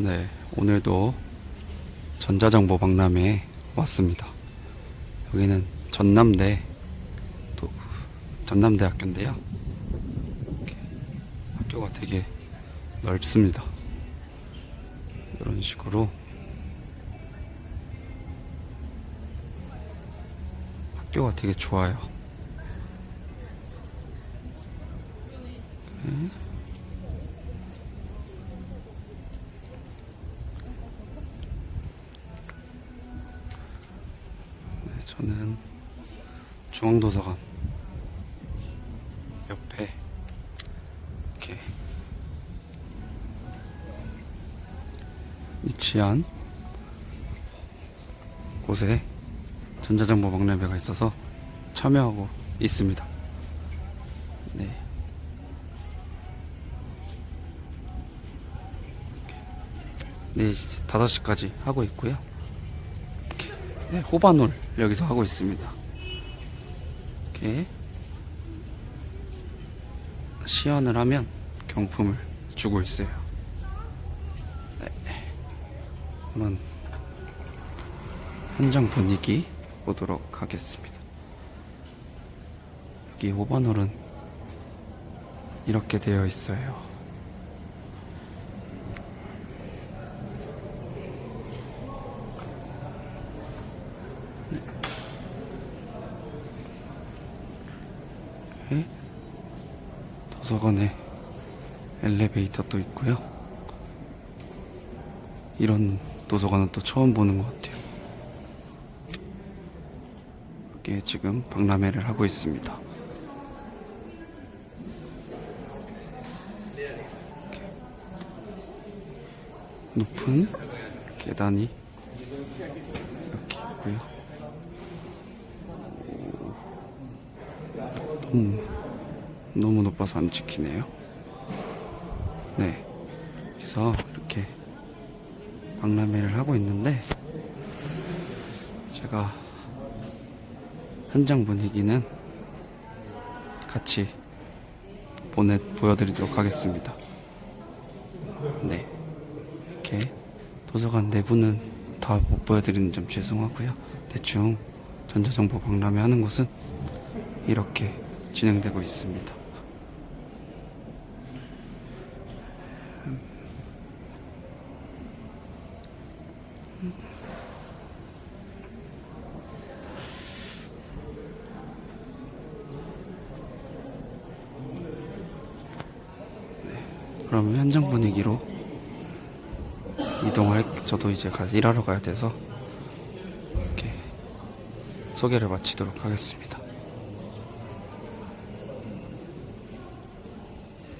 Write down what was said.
네, 오늘도 전자정보 박람회에 왔습니다. 여기는 전남대 또 전남대학교인데요. 학교가 되게 넓습니다. 이런 식으로 학교가 되게 좋아요. 저는 중앙도서관 옆에 이렇게 위치한 곳에 전자정보 박람회가 있어서 참여하고 있습니다. 네. 네, 5시까지 하고 있고요. 네, 호반홀 여기서 하고 있습니다. 이렇게 시연을 하면 경품을 주고 있어요. 네. 한번 현장 분위기 보도록 하겠습니다. 여기 호반홀은 이렇게 되어 있어요. 네. 도서관에 엘리베이터도 있고요. 이런 도서관은 또 처음 보는 것 같아요. 여기에 지금 박람회를 하고 있습니다. 높은 계단이 이렇게 있고요. 너무, 너무 높아서 안 찍히네요. 네. 그래서 이렇게 박람회를 하고 있는데, 제가 현장 분위기는 같이 보내, 보여드리도록 하겠습니다. 네. 이렇게 도서관 내부는 다 못 보여드리는 점 죄송하고요. 대충 전자정보 박람회 하는 곳은 이렇게 진행되고 있습니다. 그럼 현장 분위기로 이동할 저도 이제 가 일하러 가야 돼서 이렇게 소개를 마치도록 하겠습니다.